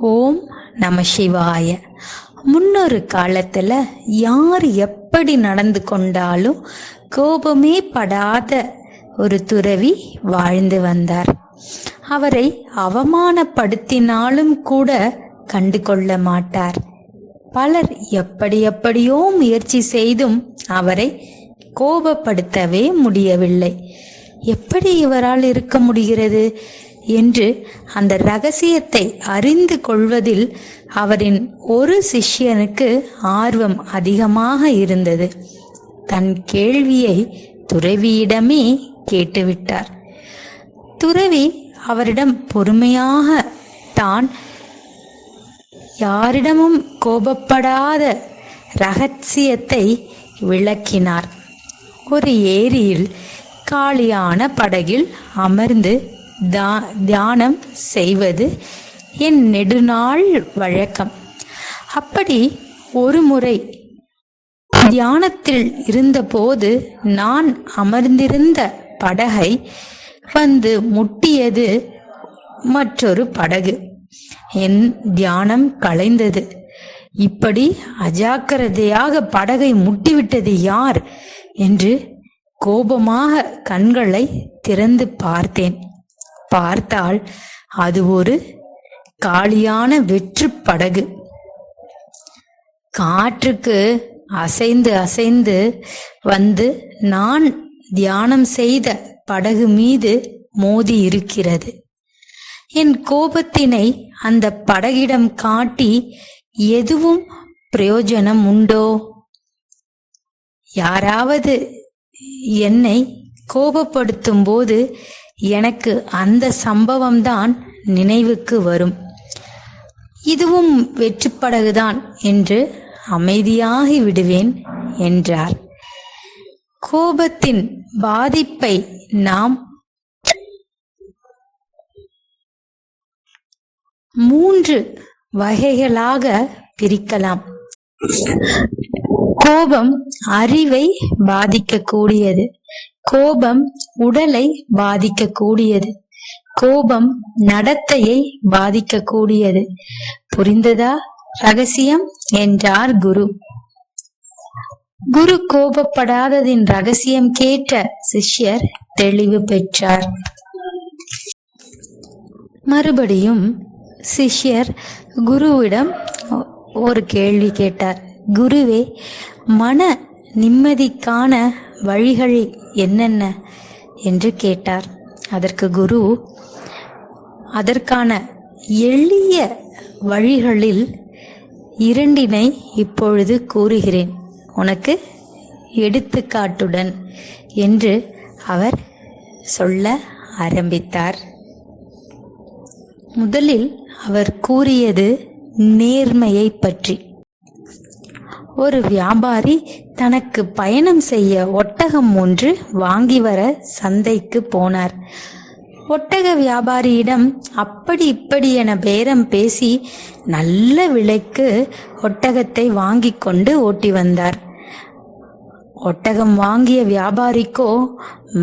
ஓம் நம சிவாய. முன்னொரு காலத்துல யார் எப்படி நடந்து கொண்டாலும் கோபமே படாத ஒரு துறவி வாழ்ந்து வந்தார். அவரை அவமானப்படுத்தினாலும் கூட கண்டு கொள்ள மாட்டார். பலர் எப்படி எப்படியோ முயற்சி செய்தும் அவரை கோபப்படுத்தவே முடியவில்லை. எப்படி இவரால் இருக்க முடிகிறது? என்று அந்த ரகசியத்தை அறிந்து கொள்வதில் அவரின் ஒரு சிஷ்யனுக்கு ஆர்வம் அதிகமாக இருந்தது. தன் கேள்வியை துறவியிடமே கேட்டுவிட்டார். துறவி அவரிடம் பொறுமையாக தான் யாரிடமும் கோபப்படாத ரகசியத்தை விளக்கினார். ஒரு ஏரியில் காலியான படகில் அமர்ந்து தியானம் செய்வது என் நெடுநாள் வழக்கம். அப்படி ஒரு முறை தியானத்தில் இருந்தபோது நான் அமர்ந்திருந்த படகை வந்து முட்டியது மற்றொரு படகு. என் தியானம் கலைந்தது. இப்படி அஜாக்கிரதையாக படகை முட்டிவிட்டது யார்? என்று கோபமாக கண்களை திறந்து பார்த்தேன். பார்த்தால் அது ஒரு காலியான வெற்று படகு. காற்றுக்கு அசைந்து அசைந்து வந்து நான் தியானம் செய்த படகு மீது மோதி இருக்கிறது. என் கோபத்தினை அந்த படகிடம் காட்டி எதுவும் பிரயோஜனம் உண்டோ? யாராவது என்னை கோபப்படுத்தும் போது எனக்கு அந்த சம்பவம்தான் நினைவுக்கு வரும். இதுவும் வெற்றுப்படகுதான் என்று அமைதியாகி விடுவேன் என்றார். கோபத்தின் பாதிப்பை நாம் மூன்று வகைகளாக பிரிக்கலாம். கோபம் அறிவை பாதிக்கக்கூடியது. கோபம் உடலை பாதிக்கக்கூடியது. கோபம் நடத்தையை பாதிக்கக்கூடியது. புரிந்ததா? ரகசியம் என்றார் குரு. குரு கோபப்படாததின் ரகசியம் கேட்ட சிஷ்யர் தெளிவு பெற்றார். மறுபடியும் சிஷ்யர் குருவிடம் ஒரு கேள்வி கேட்டார். குருவே மன நிம்மதிக்கான வழிகள் என்னென்ன? என்று கேட்டார். அதற்கு குரு அதற்கான எளிய வழிகளில் இரண்டினை இப்பொழுது கூறுகிறேன். உனக்கு எடுத்துக்காட்டுடன் என்று அவர் சொல்ல ஆரம்பித்தார். முதலில் அவர் கூறியது நேர்மையை பற்றி. ஒரு வியாபாரி தனக்கு பயணம் செய்ய ஒட்டகம் ஒன்று வாங்கி வர சந்தைக்கு போனார். ஒட்டக வியாபாரியிடம் அப்படி இப்படி என பேரம் பேசி நல்ல விலைக்கு ஒட்டகத்தை வாங்கி கொண்டு ஓட்டி வந்தார். ஒட்டகம் வாங்கிய வியாபாரிக்கோ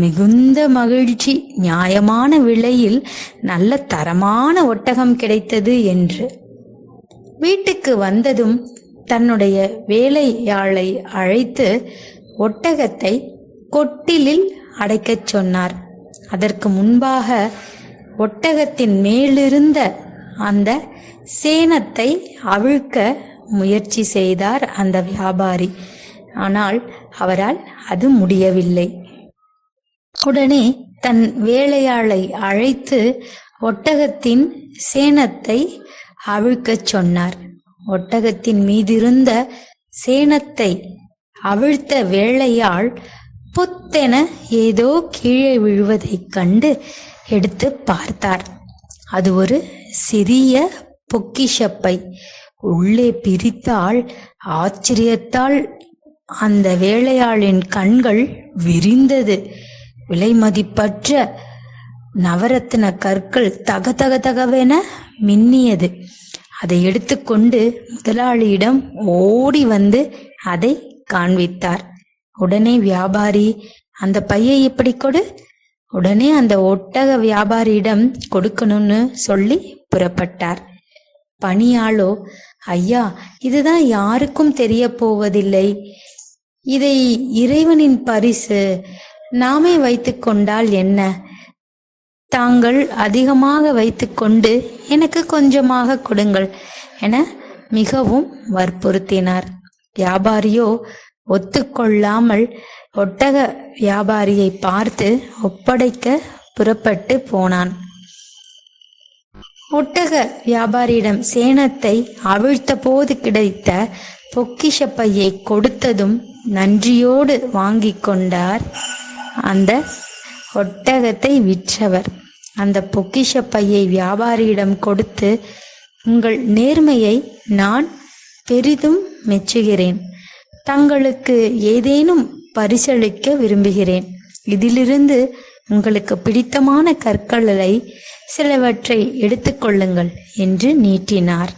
மிகுந்த மகிழ்ச்சி நியாயமான விலையில் நல்ல தரமான ஒட்டகம் கிடைத்தது என்று. வீட்டுக்கு வந்ததும் தன்னுடைய வேலையாளை அழைத்து ஒட்டகத்தை கொட்டிலில் அடைக்கச் சொன்னார். அதற்கு முன்பாக ஒட்டகத்தின் மேலிருந்த அந்த சேனத்தை அவிழ்க்க முயற்சி செய்தார் அந்த வியாபாரி. ஆனால் அவரால் அது முடியவில்லை. உடனே தன் வேலையாளை அழைத்து ஒட்டகத்தின் சேனத்தை அவிழ்க்கச் சொன்னார். ஒட்டகத்தின் மீதிருந்த சேனத்தை அவிழ்த்த வேலையாள் புத்தென ஏதோ கீழே விழுவதைக் கண்டு எடுத்து பார்த்தார். அது ஒரு சிறிய பொக்கிஷப்பை. உள்ளே பிரித்தால் ஆச்சரியத்தால் அந்த வேலையாளின் கண்கள் விரிந்தது. விலைமதிப்பற்ற நவரத்தின கற்கள் தக தக தகவென மின்னியது. அதை எடுத்துக்கொண்டு முதலாளியிடம் ஓடி வந்து அதை காண்பித்தார். உடனே வியாபாரி அந்த பையை இப்படி கொடு. உடனே அந்த ஒட்டக வியாபாரியிடம் கொடுக்கணும்னு சொல்லி புறப்பட்டார். பணியாளோ ஐயா இதுதான் யாருக்கும் தெரிய போவதில்லை இதை இறைவனின் பரிசு. நாமே வைத்துக்கொண்டால் என்ன? தாங்கள் அதிகமாக வைத்துக்கொண்டு எனக்கு கொஞ்சமாக கொடுங்கள் என மிகவும் வற்புறுத்தினார். வியாபாரியோ ஒத்துக்கொள்ளாமல் ஒட்டக வியாபாரியை பார்த்து ஒப்படைக்க புறப்பட்டு போனான். ஒட்டக வியாபாரியிடம் சேனத்தை அவிழ்த்த போது கிடைத்த பொக்கிஷ பையை கொடுத்ததும் நன்றியோடு வாங்கிக் கொண்டார் அந்த ஒட்டகத்தை விற்றவர். அந்த பொக்கிஷ பையை வியாபாரியிடம் கொடுத்து உங்கள் நேர்மையை நான் பெரிதும் மெச்சுகிறேன். தங்களுக்கு ஏதேனும் பரிசளிக்க விரும்புகிறேன். இதிலிருந்து உங்களுக்கு பிடித்தமான கற்களை சிலவற்றை எடுத்துக்கொள்ளுங்கள் என்று நீட்டினார்.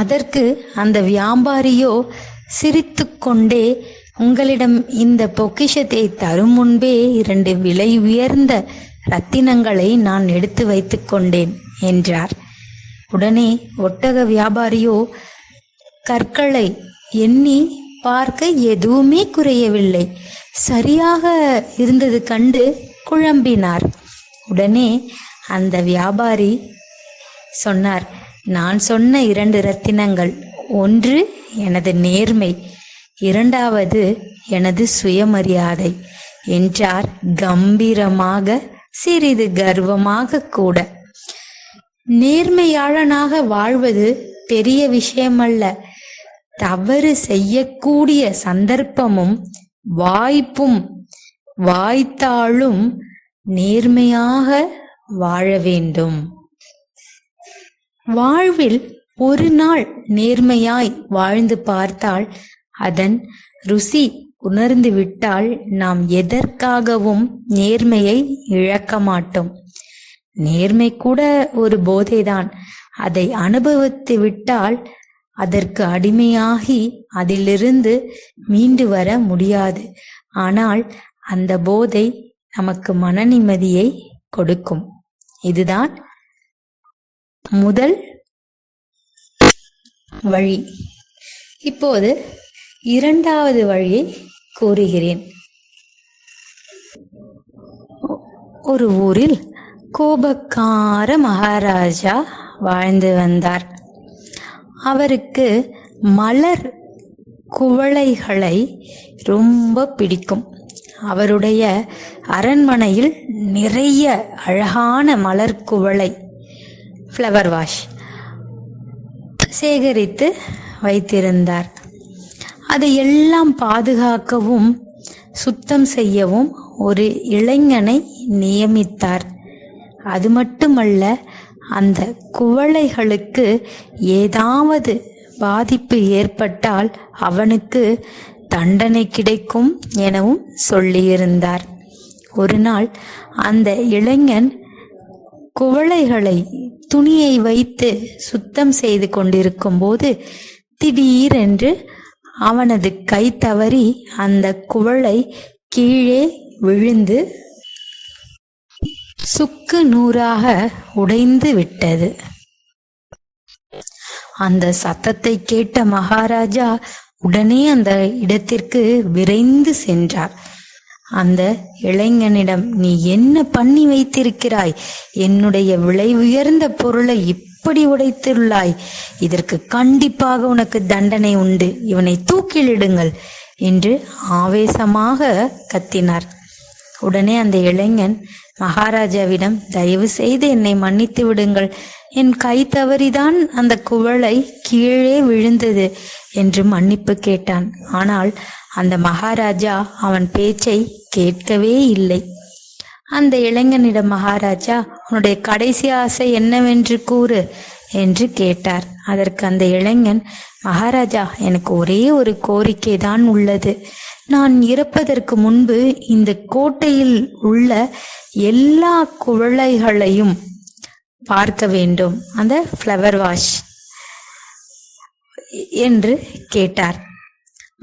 அதற்கு அந்த வியாபாரியோ சிரித்துக்கொண்டே உங்களிடம் இந்த பொக்கிஷத்தை தரும் முன்பே இரண்டு விலை உயர்ந்த ரத்தினங்களை நான் எடுத்து வைத்துக் கொண்டேன் என்றார். உடனே ஒட்டக வியாபாரியோ கற்களை எண்ணி பார்க்க எதுவுமே குறையவில்லை. சரியாக இருந்தது கண்டு குழம்பினார். உடனே அந்த வியாபாரி சொன்னார் நான் சொன்ன இரண்டு ரத்தினங்கள் ஒன்று எனது நேர்மை இரண்டாவது எனது சுயமரியாதை என்றார் கம்பீரமாக சிறிது கர்வமாக கூட. நேர்மையாளனாக வாழ்வது பெரிய விஷயமல்ல. தவறு செய்யக்கூடிய சந்தர்ப்பமும் வாய்ப்பும் வாய்த்தாலும் நேர்மையாக வாழ வேண்டும். வாழ்வில் ஒரு நாள் நேர்மையாய் வாழ்ந்து பார்த்தால் அதன் ருசி உணர்ந்து விட்டால் நாம் எதற்காகவும் நேர்மையை இழக்க மாட்டோம். நேர்மை கூட ஒரு போதைதான். அதை அனுபவித்து விட்டால் அதற்கு அடிமையாகி அதிலிருந்து மீண்டு வர முடியாது. ஆனால் அந்த போதை நமக்கு மன நிம்மதியை கொடுக்கும். இதுதான் முதல் வழி. இப்போது இரண்டாவது வழியை கூறுகிறேன். ஒரு ஊரில் கோபக்கார மகாராஜா வாழ்ந்து வந்தார். அவருக்கு மலர் குவளைகளை ரொம்ப பிடிக்கும். அவருடைய அரண்மனையில் நிறைய அழகான மலர் குவளை ஃப்ளவர் வாஷ் சேகரித்து வைத்திருந்தார். அதை எல்லாம் பாதுகாக்கவும் சுத்தம் செய்யவும் ஒரு இளைஞனை நியமித்தார். அது மட்டுமல்ல அந்த குவளைகளுக்கு ஏதாவது பாதிப்பு ஏற்பட்டால் அவனுக்கு தண்டனை கிடைக்கும் எனவும் சொல்லியிருந்தார். ஒரு நாள் அந்த இளைஞன் குவளைகளை துணியை வைத்து சுத்தம் செய்து கொண்டிருக்கும் போது திடீரென்று அவனது கை தவறி அந்த குவளை கீழே விழுந்து சுக்கு நூறாக உடைந்து விட்டது. அந்த சத்தத்தை கேட்ட மகாராஜா உடனே அந்த இடத்திற்கு விரைந்து சென்றார். அந்த இளைஞனிடம் நீ என்ன பண்ணி வைத்திருக்கிறாய்? என்னுடைய விலை உயர்ந்த பொருளை இப்படி உடைத்துள்ளாய். இதற்கு கண்டிப்பாக உனக்கு தண்டனை உண்டு. இவனை தூக்கிலிடுங்கள் என்று ஆவேசமாக கத்தினார். உடனே அந்த இளைஞன் மகாராஜாவிடம் தயவு செய்து என்னை மன்னித்து விடுங்கள். என் கை தவறிதான் அந்த குவளை கீழே விழுந்தது என்று மன்னிப்பு கேட்டான். ஆனால் அந்த மகாராஜா அவன் பேச்சை கேட்கவே இல்லை. அந்த இளைஞனிடம் மகாராஜா உன்னுடைய கடைசி ஆசை என்னவென்று கூறு என்று கேட்டார். அதற்கு அந்த இளைஞன் மகாராஜா எனக்கு ஒரே ஒரு கோரிக்கை தான் உள்ளது. நான் இறப்பதற்கு முன்பு இந்த கோட்டையில் உள்ள எல்லா குழலைகளையும் பார்க்க வேண்டும். அந்த ஃப்ளவர் வாஷ் என்று கேட்டார்.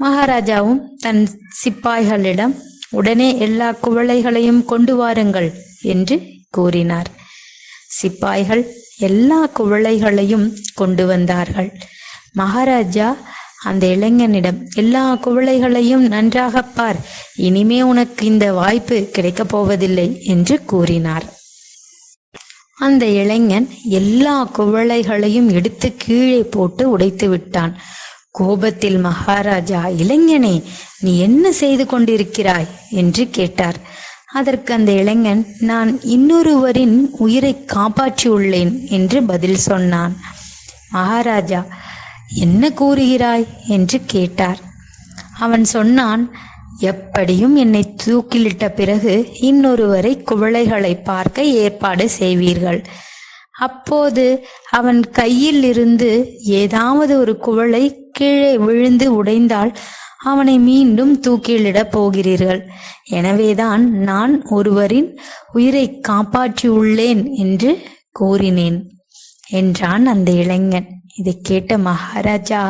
மகாராஜாவும் தன் சிப்பாய்களிடம் உடனே எல்லா குவளைகளையும் கொண்டு வாருங்கள் என்று கூறினார். சிப்பாய்கள் எல்லா குவளைகளையும் கொண்டு வந்தார்கள். மகாராஜா அந்த இளைஞனிடம் எல்லா குவளைகளையும் நன்றாக பார். இனிமே உனக்கு இந்த வாய்ப்பு கிடைக்கப் போவதில்லை என்று கூறினார். அந்த இளைஞன் எல்லா குவளைகளையும் எடுத்து கீழே போட்டு உடைத்து விட்டான். கோபத்தில் மகாராஜா இளைஞனே நீ என்ன செய்து கொண்டிருக்கிறாய்? என்று கேட்டார். அதற்கு அந்த இளைஞன் நான் இன்னொருவரின் உயிரை காப்பாற்றியுள்ளேன் என்று பதில் சொன்னான். மகாராஜா என்ன கூறுகிறாய்? என்று கேட்டார். அவன் சொன்னான் எப்படியும் என்னை தூக்கிலிட்ட பிறகு இன்னொருவரை குவளைகளை பார்க்க ஏற்பாடு செய்வீர்கள். அப்போது அவன் கையில் இருந்து ஏதாவது ஒரு குவளை கீழே விழுந்து உடைந்தால் அவனை மீண்டும் தூக்கிலிடப் போகிறீர்கள். எனவேதான் நான் ஒருவரின் உயிரை காப்பாற்றியுள்ளேன் என்று கூறினேன் என்றான் அந்த இளைஞன். இதை கேட்ட மகாராஜா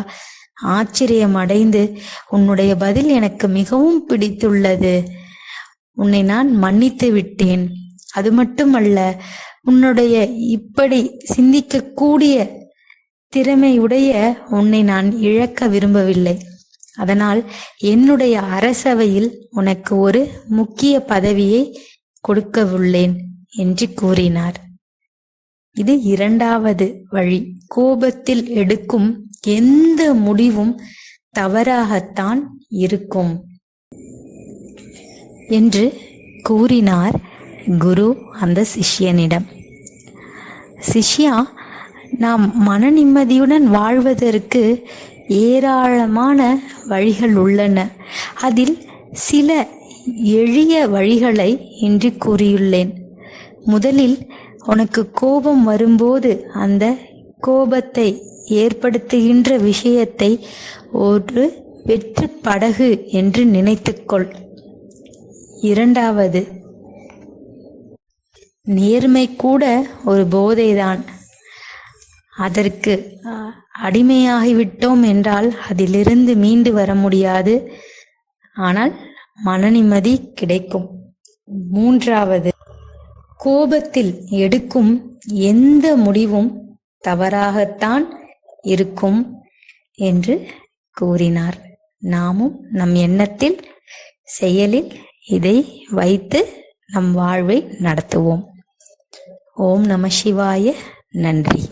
ஆச்சரியம் அடைந்து உன்னுடைய பதில் எனக்கு மிகவும் பிடித்துள்ளது. உன்னை நான் மன்னித்து விட்டேன். அது மட்டுமல்ல உன்னுடைய இப்படி சிந்திக்கக்கூடிய திறமையுடைய உன்னை நான் இழக்க விரும்பவில்லை. அதனால் என்னுடைய அரசவையில் உனக்கு ஒரு முக்கிய பதவியை கொடுக்கவுள்ளேன் என்று கூறினார். இது இரண்டாவது வழி. கோபத்தில் எடுக்கும் எந்த முடிவும் தவறாகத்தான் இருக்கும் என்று கூறினார் குரு அந்த சிஷ்யனிடம். சிஷ்யா நாம் மன நிம்மதியுடன் வாழ்வதற்கு ஏராளமான வழிகள் உள்ளன. அதில் சில எளிய வழிகளை இன்று கூறியுள்ளேன். முதலில் உனக்கு கோபம் வரும்போது அந்த கோபத்தை ஏற்படுத்துகின்ற விஷயத்தை ஒரு வெற்று படகு என்று நினைத்துக்கொள். இரண்டாவது நேர்மை கூட ஒரு போதைதான். அதற்கு அடிமையாகிவிட்டோம் என்றால் அதிலிருந்து மீண்டு வர முடியாது. ஆனால் மன நிம்மதி கிடைக்கும். மூன்றாவது கோபத்தில் எடுக்கும் எந்த முடிவும் தவறாகத்தான் இருக்கும்? என்று கூறினார். நாமும் நம் எண்ணத்தில் செயலில் இதை வைத்து நம் வாழ்வை நடத்துவோம். ஓம் நம சிவாய. நன்றி.